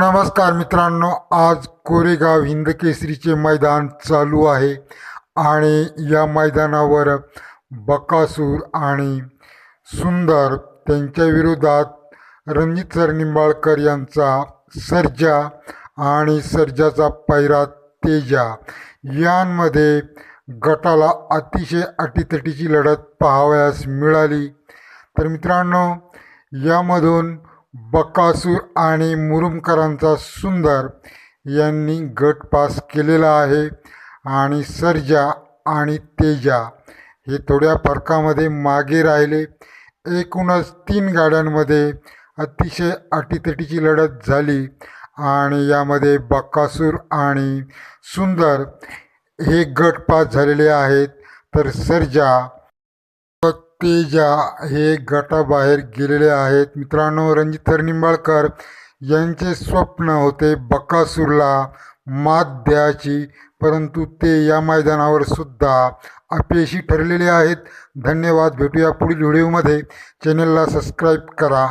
नमस्कार मित्रांनो आज कोरेगाव हिंदकेसरीचे मैदान चालू आहे आणि या मैदानावर बकासूर आणि सुंदर त्यांच्या विरोधात रणजित सर निंबाळकर यांचा सर्जा आणि सर्जाचा पैरा तेजा. यांमध्ये गटाला अतिशय अटीतटीची लढत पाहावयास मिळाली. तर मित्रांनो यामधून बकासूर आणि मुरुमकरांचा सुंदर यांनी गट पास केलेला आहे. आणि सर्जा आणि तेजा हे थोड्या फरकामध्ये मागे राहिले. एकूणच तीन गाड्यांमध्ये अतिशय अटीतटीची लढत झाली. आणि यामध्ये बकासूर आणि सुंदर हे गट पास झालेले आहेत. तर सर्जा तेजा हे गटाबाहेर गेलेले आहेत. मित्रांनो रणजित निंबाळकर यांचे स्वप्न होते बकासूरला मात द्यायची परंतु ते या मैदानावर सुद्धा अपयशी ठरलेले आहेत. धन्यवाद. भेटूया पुढील व्हिडिओमध्ये. चॅनलला सबस्क्राईब करा.